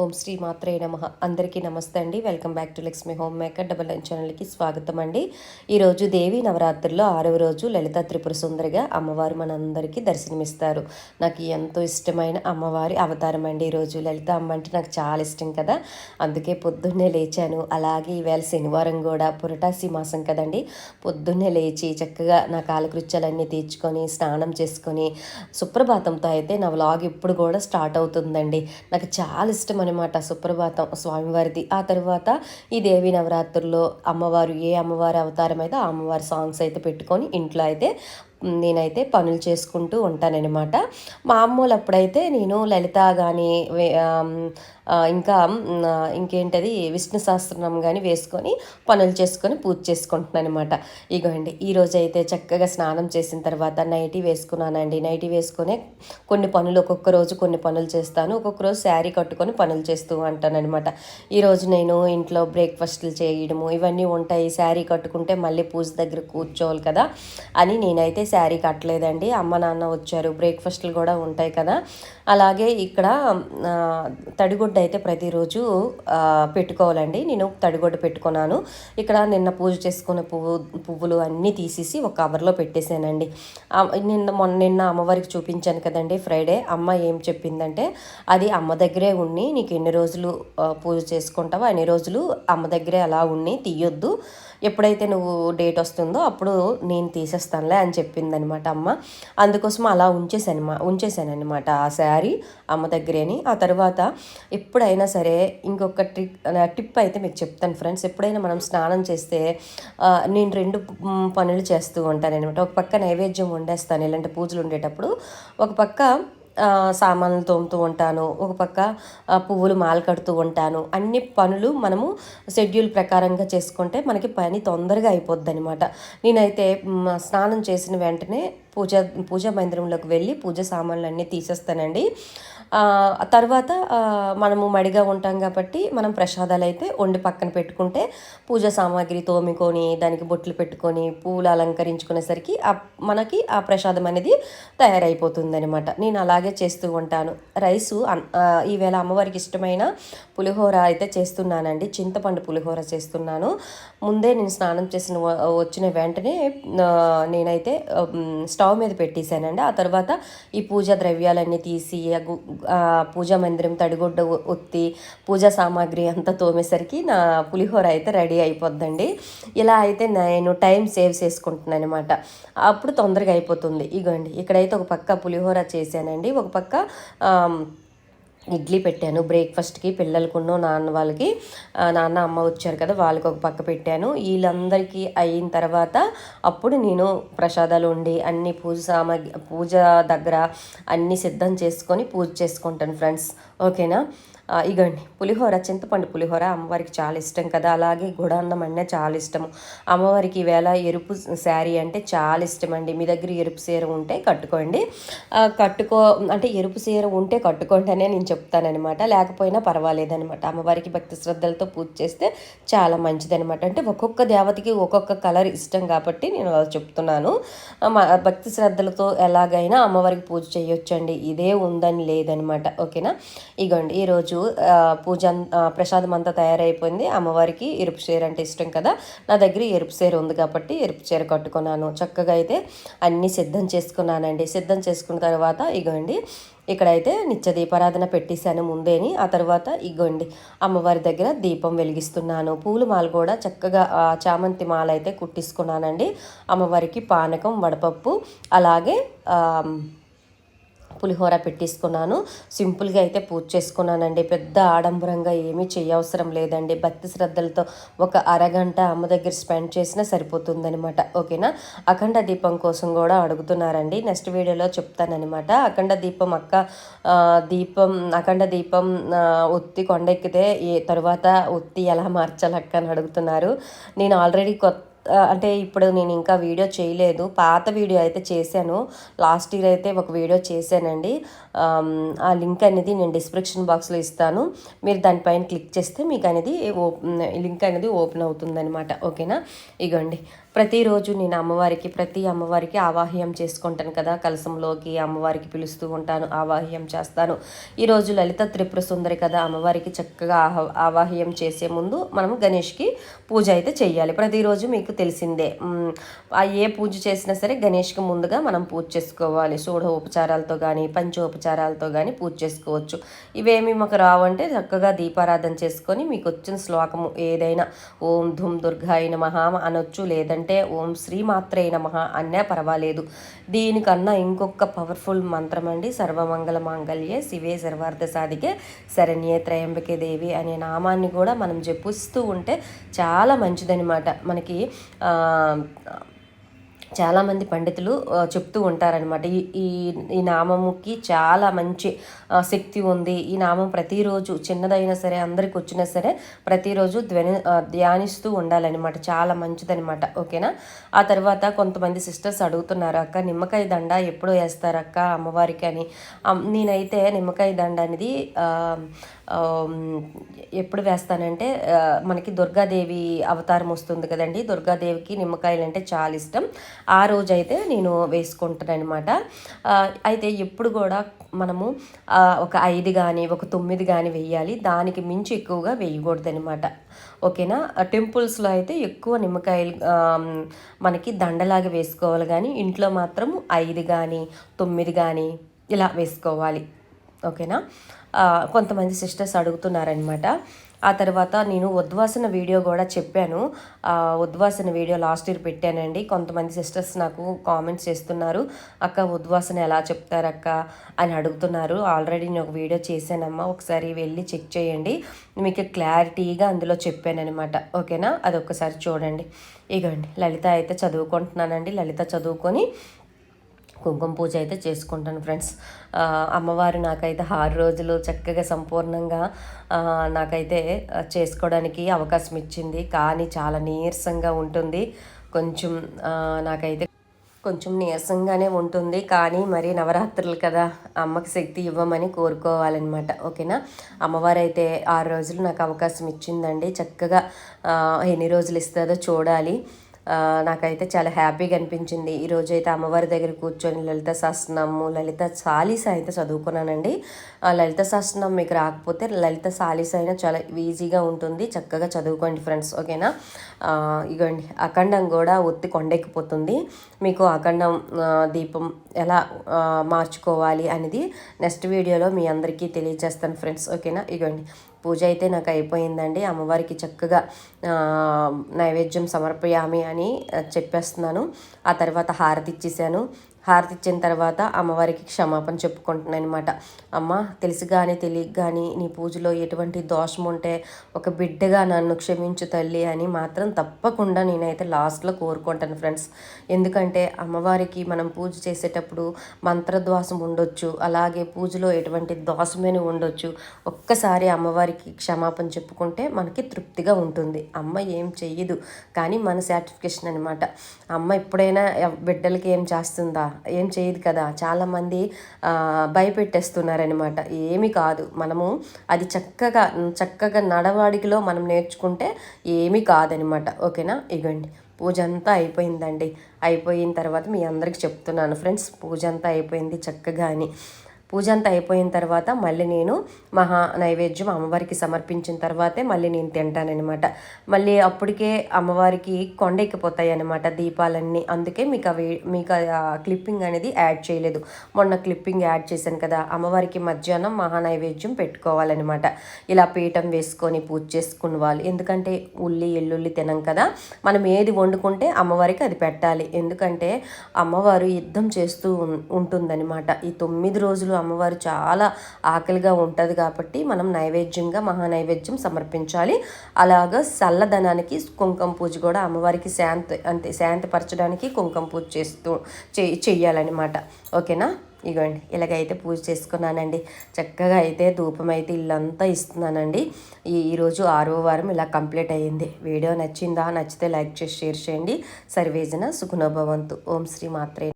ఓం శ్రీ మాత్రే నమ. అందరికీ నమస్తే అండి. Welcome back to Lakshmi Home Maker. Double nine ఛానల్కి స్వాగతం అండి. ఈరోజు దేవి నవరాత్రుల్లో ఆరవ రోజు లలిత త్రిపుర సుందరిగా అమ్మవారు మనందరికీ దర్శనమిస్తారు. నాకు ఎంతో ఇష్టమైన అమ్మవారి అవతారం అండి ఈరోజు లలిత అమ్మ అంటే నాకు చాలా ఇష్టం కదా. అందుకే పొద్దున్నే లేచాను. అలాగే ఈవేళ శనివారం కూడా పురటాసి మాసం కదండి. పొద్దున్నే లేచి చక్కగా నా కాలకృత్యాలన్నీ తీర్చుకొని స్నానం చేసుకొని సుప్రభాతంతో అయితే నా వ్లాగ్ ఇప్పుడు కూడా స్టార్ట్ అవుతుందండి. నాకు చాలా ఇష్టం అనమాట సుప్రభాతం స్వామివారిది. ఆ తర్వాత ఈ దేవి నవరాత్రుల్లో అమ్మవారు ఏ అమ్మవారి అవతారం అయితే ఆ అమ్మవారి సాంగ్స్ అయితే పెట్టుకొని ఇంట్లో అయితే నేనైతే పనులు చేసుకుంటూ ఉంటానన్నమాట. మా అమ్మోళ్ళు అప్పుడైతే నేను లలిత కానీ ఇంకా ఇంకేంటది విష్ణు సహస్రనామం కానీ వేసుకొని పనులు చేసుకొని పూజ చేసుకుంటున్నాను అనమాట ఇగోండి ఈరోజు అయితే చక్కగా స్నానం చేసిన తర్వాత నైటీ వేసుకున్నానండి. నైటీ వేసుకొని కొన్ని పనులు ఒక్కొక్క రోజు కొన్ని పనులు చేస్తాను. ఒక్కొక్క రోజు శారీ కట్టుకొని పనులు చేస్తూ ఉంటానన్నమాట. ఈరోజు నేను ఇంట్లో బ్రేక్ఫాస్ట్లు చేయడము ఇవన్నీ ఉంటాయి. శారీ కట్టుకుంటే మళ్ళీ పూజ దగ్గర కూర్చోవాలి కదా అని నేనైతే శారీ కట్టలేదండి. అమ్మ నాన్న వచ్చారు. బ్రేక్ఫాస్ట్లు కూడా ఉంటాయి కదా. అలాగే ఇక్కడ తడిగుడ్డ అయితే ప్రతిరోజు పెట్టుకోవాలండి. నేను తడిగుడ్డ పెట్టుకున్నాను. ఇక్కడ నిన్న పూజ చేసుకున్న పువ్వు పువ్వులు అన్నీ తీసేసి ఒక కవర్లో పెట్టేశానండి. నిన్న మొన్న నిన్న అమ్మవారికి చూపించాను కదండి ఫ్రైడే. అమ్మ ఏం చెప్పిందంటే అది అమ్మ దగ్గరే ఉండి నీకు ఎన్ని రోజులు పూజ చేసుకుంటావో అన్ని రోజులు అమ్మ దగ్గరే అలా ఉండి తీయొద్దు. ఎప్పుడైతే నువ్వు డేట్ వస్తుందో అప్పుడు నేను తీసేస్తానులే అని చెప్పి చెప్పిందనమాట అమ్మ. అందుకోసం అలా ఉంచేసాను ఉంచేసానమాట ఆ శారీ అమ్మ దగ్గరేని ఆ తర్వాత ఎప్పుడైనా సరే ఇంకొక ట్రిక్ టిప్ అయితే మీకు చెప్తాను ఫ్రెండ్స్. ఎప్పుడైనా మనం స్నానం చేస్తే నేను రెండు పనులు చేస్తూ ఉంటాను అనమాట ఒక పక్క నైవేద్యం వండేస్తాను ఇలాంటి పూజలు ఉండేటప్పుడు. ఒక పక్క సామాన్లు తోముతూ ఉంటాను. ఒక పక్క పువ్వులు మాల కడుతూ ఉంటాను. అన్ని పనులు మనము షెడ్యూల్ ప్రకారంగా చేసుకుంటే మనకి పని తొందరగా అయిపోద్ది అనమాట నేనైతే స్నానం చేసిన వెంటనే పూజ పూజా మందిరంలోకి వెళ్ళి పూజ సామాన్లు అన్నీ తీసేస్తానండి తర్వాత మనము మడిగా ఉంటాం కాబట్టి మనం ప్రసాదాలు అయితే వండి పక్కన పెట్టుకుంటే పూజా సామాగ్రి తోమికొని దానికి బొట్లు పెట్టుకొని పూలు అలంకరించుకునేసరికి మనకి ఆ ప్రసాదం అనేది తయారైపోతుందనమాట నేను అలాగే చేస్తూ ఉంటాను. రైసు ఈవేళ అమ్మవారికి ఇష్టమైన పులిహోర అయితే చేస్తున్నానండి. చింతపండు పులిహోర చేస్తున్నాను. ముందే నేను స్నానం చేసిన వచ్చిన వెంటనే నేనైతే స్టవ్ స్టవ్ మీద పెట్టేశానండి. ఆ తర్వాత ఈ పూజా ద్రవ్యాలన్నీ తీసి పూజా మందిరం తడిగుడ్డ ఒత్తి పూజా సామాగ్రి అంతా తోమేసరికి నా పులిహోర అయితే రెడీ అయిపోద్దండి. ఇలా అయితే నేను టైం సేవ్ చేసుకుంటున్నాను అనమాట అప్పుడు తొందరగా అయిపోతుంది. ఇగోండి ఇక్కడైతే ఒక పక్క పులిహోర చేశానండి. ఒక పక్క ఇడ్లీ పెట్టాను. బ్రేక్ఫాస్ట్కి పిల్లలకున్న నాన్న వాళ్ళకి నాన్న అమ్మ వచ్చారు కదా వాళ్ళకి ఒక పక్క పెట్టాను. వీళ్ళందరికీ అయిన తర్వాత అప్పుడు నేను ప్రసాదాలు ఉండి అన్ని పూజ సామాగ్రి పూజ దగ్గర అన్నీ సిద్ధం చేసుకొని పూజ చేసుకుంటాను ఫ్రెండ్స్. ఓకేనా? ఇగండి పులిహోర చింతపండు పులిహోర అమ్మవారికి చాలా ఇష్టం కదా. అలాగే గుడాన్నం అంటే చాలా ఇష్టము. అమ్మవారికి ఈవేళ ఎరుపు శారీ అంటే చాలా ఇష్టం అండి మీ దగ్గర ఎరుపు సీర ఉంటే కట్టుకోండి. కట్టుకో అంటే ఎరుపు సీర ఉంటే కట్టుకోండి అనే నేను చెప్తానమాట లేకపోయినా పర్వాలేదనమాట అమ్మవారికి భక్తి శ్రద్ధలతో పూజ చేస్తే చాలా మంచిదనమాట అంటే ఒక్కొక్క దేవతకి ఒక్కొక్క కలర్ ఇష్టం కాబట్టి నేను చెప్తున్నాను. భక్తి శ్రద్ధలతో ఎలాగైనా అమ్మవారికి పూజ చేయొచ్చండి. ఇదే ఉందని లేదనమాట ఓకేనా? ఇగోండి ఈరోజు ఈరోజు పూజ ప్రసాదం అంతా తయారైపోయింది. అమ్మవారికి ఎరుపు చీర అంటే ఇష్టం కదా. నా దగ్గర ఎరుపు చీర ఉంది కాబట్టి ఎరుపు చీర కట్టుకున్నాను. చక్కగా అయితే అన్నీ సిద్ధం చేసుకున్నానండి. సిద్ధం చేసుకున్న తర్వాత ఇగోండి ఇక్కడైతే నిత్య దీపారాధన పెట్టేశాను ముందేని. ఆ తర్వాత ఇగోండి అమ్మవారి దగ్గర దీపం వెలిగిస్తున్నాను. పూలు మాల కూడా చక్కగా చామంతి మాల అయితే కుట్టించుకున్నానండి. అమ్మవారికి పానకం వడపప్పు అలాగే పులిహోర పెట్టేసుకున్నాను. సింపుల్గా అయితే పూజ చేసుకున్నానండి. పెద్ద ఆడంబరంగా ఏమీ చేయవసరం లేదండి. భక్తి శ్రద్ధలతో ఒక అరగంట అమ్మ దగ్గర స్పెండ్ చేసినా సరిపోతుందనమాట ఓకేనా? అఖండ దీపం కోసం కూడా అడుగుతున్నారండి. నెక్స్ట్ వీడియోలో చెప్తానమాట అఖండ దీపం అక్క దీపం అఖండ దీపం ఒత్తి కొండెక్కితే ఏ తర్వాత ఒత్తి ఎలా మార్చాలక్క అని అడుగుతున్నారు. నేను ఆల్రెడీ కొత్త అంటే ఇప్పుడు నేను ఇంకా వీడియో చేయలేదు. పాత వీడియో అయితే చేశాను. లాస్ట్ ఇయర్ అయితే ఒక వీడియో చేశానండి. ఆ లింక్ అనేది నేను డిస్క్రిప్షన్ బాక్స్లో ఇస్తాను. మీరు దానిపైన క్లిక్ చేస్తే మీకు అనేది లింక్ అనేది ఓపెన్ అవుతుందనమాట ఓకేనా? ఇగోండి. ప్రతిరోజు నేను అమ్మవారికి ప్రతి అమ్మవారికి ఆవాహ్యం చేసుకుంటాను కదా. కలసంలోకి అమ్మవారికి పిలుస్తూ ఉంటాను ఆవాహ్యం చేస్తాను. ఈరోజు లలిత త్రిపుర సుందరి కదా అమ్మవారికి చక్కగా ఆవాహ్యం చేసే ముందు మనం గణేష్కి పూజ అయితే చేయాలి ప్రతిరోజు మీకు తెలిసిందే. ఏ పూజ చేసినా సరే గణేష్కి ముందుగా మనం పూజ చేసుకోవాలి. షోఢ ఉపచారాలతో కానీ పంచోపచారాలతో కానీ పూజ చేసుకోవచ్చు. ఇవేమి మాకు రావంటే చక్కగా దీపారాధన చేసుకొని మీకు వచ్చిన శ్లోకము ఏదైనా ఓం ధుమ్ దుర్గాయ మహామ అనొచ్చు లేదంటే అంటే ఓం శ్రీ మాత్రే నమ అన్నా పర్వాలేదు. దీనికన్నా ఇంకొక పవర్ఫుల్ మంత్రం అండి సర్వమంగళ మాంగళ్యే శివే సర్వార్థ సాధికే శరణ్యే త్రయంబకే దేవి అనే నామాన్ని కూడా మనం జపిస్తూ ఉంటే చాలా మంచిదనమాట మనకి చాలామంది పండితులు చెప్తూ ఉంటారనమాట ఈ ఈ ఈ నామముకి చాలా మంచి శక్తి ఉంది. ఈ నామం ప్రతిరోజు చిన్నదైనా సరే అందరికి వచ్చినా సరే ప్రతిరోజు ధ్వని ధ్యానిస్తూ ఉండాలన్నమాట. చాలా మంచిదనమాట ఓకేనా? ఆ తర్వాత కొంతమంది సిస్టర్స్ అడుగుతున్నారు అక్క నిమ్మకాయ దండ ఎప్పుడు వేస్తారక్క అమ్మవారికి? అని. నేనైతే నిమ్మకాయ దండ అనేది ఎప్పుడు వేస్తానంటే మనకి దుర్గాదేవి అవతారం వస్తుంది కదండి. దుర్గాదేవికి నిమ్మకాయలు అంటే చాలా ఇష్టం. ఆ రోజు అయితే నేను వేసుకుంటాను అనమాట అయితే ఎప్పుడు కూడా మనము ఒక ఐదు కానీ ఒక తొమ్మిది కానీ వేయాలి. దానికి మించి ఎక్కువగా వేయకూడదు అనమాట ఓకేనా టెంపుల్స్లో అయితే ఎక్కువ నిమ్మకాయలు మనకి దండలాగా వేసుకోవాలి కానీ ఇంట్లో మాత్రం ఐదు కానీ తొమ్మిది కానీ ఇలా వేసుకోవాలి. ఓకేనా? కొంతమంది సిస్టర్స్ అడుగుతున్నారనమాట ఆ తర్వాత నేను ఉద్వాసన వీడియో కూడా చెప్పాను. ఉద్వాసన వీడియో లాస్ట్ ఇయర్ పెట్టానండి. కొంతమంది సిస్టర్స్ నాకు కామెంట్స్ చేస్తున్నారు. అక్క ఉద్వాసన ఎలా చెప్తారక్క? అని అడుగుతున్నారు. ఆల్రెడీ నేను ఒక వీడియో చేశానమ్మా. ఒకసారి వెళ్ళి చెక్ చేయండి. మీకు క్లారిటీగా అందులో చెప్పానమాట ఓకేనా? అది ఒకసారి చూడండి. ఇగోండి. లలిత అయితే చదువుకుంటున్నానండి. లలిత చదువుకొని కుంకుమ పూజ అయితే చేసుకుంటాను ఫ్రెండ్స్. అమ్మవారు నాకైతే ఆరు రోజులు చక్కగా సంపూర్ణంగా నాకైతే చేసుకోవడానికి అవకాశం ఇచ్చింది. కానీ చాలా నీరసంగా ఉంటుంది. కొంచెం నాకైతే కొంచెం నీరసంగానే ఉంటుంది. కానీ మరి నవరాత్రులు కదా అమ్మకి శక్తి ఇవ్వమని కోరుకోవాలన్నమాట. ఓకేనా? అమ్మవారు అయితే ఆరు రోజులు నాకు అవకాశం ఇచ్చిందండి. చక్కగా ఎన్ని రోజులు ఇస్తుందో చూడాలి. నాకైతే చాలా హ్యాపీగా అనిపించింది. ఈరోజు అయితే అమ్మవారి దగ్గర కూర్చొని లలిత శాస్త్రము లలిత సాలీస అయితే చదువుకున్నానండి. లలిత శాస్త్రం మీకు రాకపోతే లలిత సాలీస అయినా చాలా ఈజీగా ఉంటుంది. చక్కగా చదువుకోండి ఫ్రెండ్స్ ఓకేనా? ఇగోండి అఖండం కూడా ఒత్తి కొండెక్కిపోతుంది. మీకు అఖండం దీపం ఎలా మార్చుకోవాలి అనేది నెక్స్ట్ వీడియోలో మీ అందరికీ తెలియజేస్తాను ఫ్రెండ్స్ ఓకేనా? ఇగోండి పూజ అయితే నాకు అయిపోయిందండి. అమ్మవారికి చక్కగా నైవేద్యం సమర్పయామి అని చెప్పేస్తున్నాను. ఆ తర్వాత హారతి ఇచ్చేసాను. హారతి ఇచ్చిన తర్వాత అమ్మవారికి క్షమాపణ చెప్పుకుంటున్నాను అనమాట అమ్మ తెలిసి కానీ తెలియక కానీ నీ పూజలో ఎటువంటి దోషం ఉంటే ఒక బిడ్డగా నన్ను క్షమించు తల్లి అని మాత్రం తప్పకుండా నేనైతే లాస్ట్లో కోరుకుంటాను ఫ్రెండ్స్. ఎందుకంటే అమ్మవారికి మనం పూజ చేసేటప్పుడు మంత్రద్వాసం ఉండొచ్చు అలాగే పూజలో ఎటువంటి దోషమైన ఉండొచ్చు. ఒక్కసారి అమ్మవారికి క్షమాపణ చెప్పుకుంటే మనకి తృప్తిగా ఉంటుంది. అమ్మ ఏం చెయ్యదు కానీ మన సాటిఫికేషన్ అనమాట అమ్మ ఎప్పుడైనా బిడ్డలకి ఏం చేస్తుందా? ఏం చేయదు కదా. చాలామంది భయపెట్టేస్తున్నారనమాట ఏమి కాదు. మనము అది చక్కగా చక్కగా నడవాడికిలో మనం నేర్చుకుంటే ఏమీ కాదనమాట ఓకేనా? ఇగండి. పూజ అంతా అయిపోయిందండి. అయిపోయిన తర్వాత మీ అందరికి చెప్తున్నాను. ఫ్రెండ్స్ పూజ అంతా అయిపోయింది చక్కగా అని పూజ అంతా అయిపోయిన తర్వాత మళ్ళీ నేను మహా నైవేద్యం అమ్మవారికి సమర్పించిన తర్వాతే మళ్ళీ నేను తింటానమాట మళ్ళీ అప్పటికే అమ్మవారికి కొండెక్కిపోతాయి అనమాట దీపాలన్నీ. అందుకే మీకు అవి మీకు క్లిప్పింగ్ అనేది యాడ్ చేయలేదు. మొన్న క్లిప్పింగ్ యాడ్ చేశాను కదా అమ్మవారికి మధ్యాహ్నం మహా నైవేద్యం పెట్టుకోవాలన్నమాట. ఇలా పీఠం వేసుకొని పూజ చేసుకున్న వాళ్ళు. ఎందుకంటే ఉల్లి ఎల్లుల్లి తినం కదా మనం ఏది వండుకుంటే అమ్మవారికి అది పెట్టాలి. ఎందుకంటే అమ్మవారు యుద్ధం చేస్తూ ఉంటుందన్నమాట. ఈ తొమ్మిది రోజులు అమ్మవారు చాలా ఆకలిగా ఉంటుంది కాబట్టి మనం నైవేద్యంగా మహా నైవేద్యం సమర్పించాలి. అలాగా చల్లదనానికి కుంకుమ పూజ కూడా అమ్మవారికి శాంతి అంతే శాంతిపరచడానికి కుంకుమ పూజ చేస్తూ చెయ్యాలన్నమాట. ఓకేనా? ఇగోండి ఇలాగైతే పూజ చేసుకున్నానండి. చక్కగా అయితే ధూపం అయితే ఇల్లంతా ఇస్తున్నానండి. ఈ ఈరోజు ఆరో వారం ఇలా కంప్లీట్ అయ్యింది. వీడియో నచ్చిందా? నచ్చితే లైక్ చేసి షేర్ చేయండి. సర్వేజన సుఖనోభవంతు. ఓం శ్రీ మాత్రే